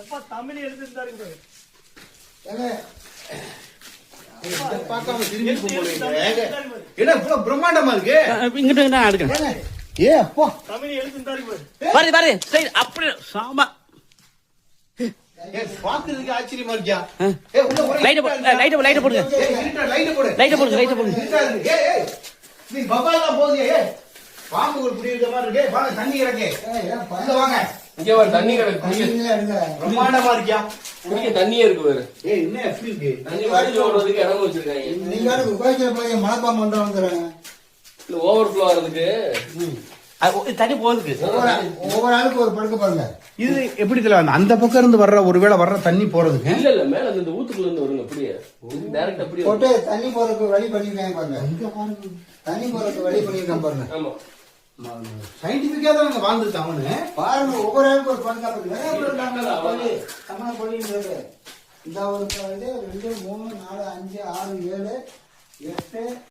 அப்பா தமிழ் எழுதிருந்தாருங்க என்ன இவ்வளவு பிரம்மாண்டமா இருக்கு இங்கிட்ட நான் எடுக்கிறேன் ஏங்க, ஏ அப்பா தமிழ் எழுதிருந்தாருங்க பாரு பாரு சரி அப்படி சாமா பாக்குறதுக்கு ஆச்சரியமா இருக்கியா போடுங்க. லைட்டை போடுங்க, லைட்டை போடுங்க. இருட்டா இருக்கு. ஏய், ஏய், நீ பப்பாலாம் போகுது, ஏய். பாம்புகள் குடியிருக்க மாதிரி இருக்கு. வாங்க, தண்ணி இறக்கு. இங்க வாங்க. இங்க ஒரு தண்ணி கிடக்கு பிரம்மாண்டமா இருக்கியா? குடிக்க தண்ணியே இருக்கு வேறு ஏய், என்ன எப்படி இருக்கு? தண்ணி வடிஞ்சு ஓடுறதுக்கு இடம் வச்சிருக்காங்க. நீங்க யாரு உபாய்க்கிற பையன் மனப்பாம்பு வந்துடுறாங்க. இல்ல ஓவர் ஃப்ளோ ஒ- தண்ணி ஒவ்வொரு ஒவ்வொரு ஆளுக்கு ஒரு படுக்க பாருங்க. இது எப்படி தெரியல அந்த பக்கம் இருந்து வர்ற ஒருவேளை வர்ற தண்ணி போறதுக்கு? இல்ல இல்ல மேல அந்த ஊத்துக்குள்ள இருந்து வருங்க அப்படியே. டைரக்ட் அப்படியே போட்டு தண்ணி போறதுக்கு வழி பண்ணிருக்காங்க பாருங்க. தண்ணி போறதுக்கு வழி பண்ணிருக்காங்க பாருங்க. ஆமா. சயின்டிபிக்கா தான் அங்க வாழ்ந்துருக்கான் அவனு. பாருங்க ஒவ்வொரு ஒரு இருக்காங்க தமிழ பள்ளின்றது இந்த ஒரு ரெண்டு மூணு நாலு அஞ்சு ஆறு ஏழு எட்டு